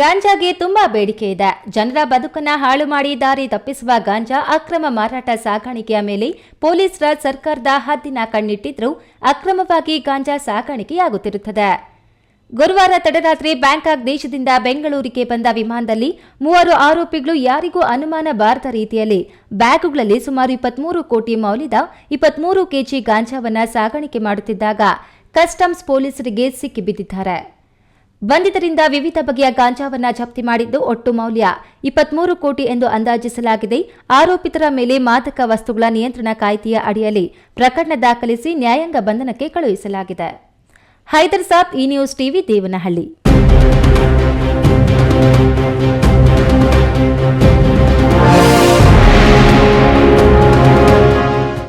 ಗಾಂಜಾಗೆ ತುಂಬಾ ಬೇಡಿಕೆ ಇದೆ. ಜನರ ಬದುಕನ್ನ ಹಾಳು ಮಾಡಿ ದಾರಿ ತಪ್ಪಿಸುವ ಗಾಂಜಾ ಅಕ್ರಮ ಮಾರಾಟ ಸಾಗಾಣಿಕೆಯ ಮೇಲೆ ಪೊಲೀಸರ ಸರ್ಕಾರದ ಹದ್ದಿನ ಕಣ್ಣಿಟ್ಟಿದ್ರೂ ಅಕ್ರಮವಾಗಿ ಗಾಂಜಾ ಸಾಗಾಣಿಕೆಯಾಗುತ್ತಿರುತ್ತದೆ. ಗುರುವಾರ ತಡರಾತ್ರಿ ಬ್ಯಾಂಕಾಕ್ ದೇಶದಿಂದ ಬೆಂಗಳೂರಿಗೆ ಬಂದ ವಿಮಾನದಲ್ಲಿ ಮೂವರು ಆರೋಪಿಗಳು ಯಾರಿಗೂ ಅನುಮಾನ ಬಾರದ ರೀತಿಯಲ್ಲಿ ಬ್ಯಾಗುಗಳಲ್ಲಿ ಸುಮಾರು ಇಪ್ಪತ್ಮೂರು ಕೋಟಿ ಮೌಲ್ಯದ ಇಪ್ಪತ್ಮೂರು ಕೆಜಿ ಗಾಂಜಾವನ್ನ ಸಾಗಾಣಿಕೆ ಮಾಡುತ್ತಿದ್ದಾಗ ಕಸ್ಟಮ್ಸ್ ಪೊಲೀಸರಿಗೆ ಸಿಕ್ಕಿಬಿದ್ದಿದ್ದಾರೆ. ಬಂಧಿತರಿಂದ ವಿವಿಧ ಬಗೆಯ ಗಾಂಜಾವನ್ನ ಜಪ್ತಿ ಮಾಡಿದ್ದು ಒಟ್ಟು ಮೌಲ್ಯ ಇಪ್ಪತ್ಮೂರು ಕೋಟಿ ಎಂದು ಅಂದಾಜಿಸಲಾಗಿದೆ. ಆರೋಪಿತರ ಮೇಲೆ ಮಾದಕ ವಸ್ತುಗಳ ನಿಯಂತ್ರಣ ಕಾಯ್ದೆಯ ಅಡಿಯಲ್ಲಿ ಪ್ರಕರಣ ದಾಖಲಿಸಿ ನ್ಯಾಯಾಂಗ ಬಂಧನಕ್ಕೆ ಕಳುಹಿಸಲಾಗಿದೆ. ಹೈದರ್ ಸಾಬ್ ಈ ನ್ಯೂಸ್ ಟಿವಿ, ದೇವನಹಳ್ಳಿ.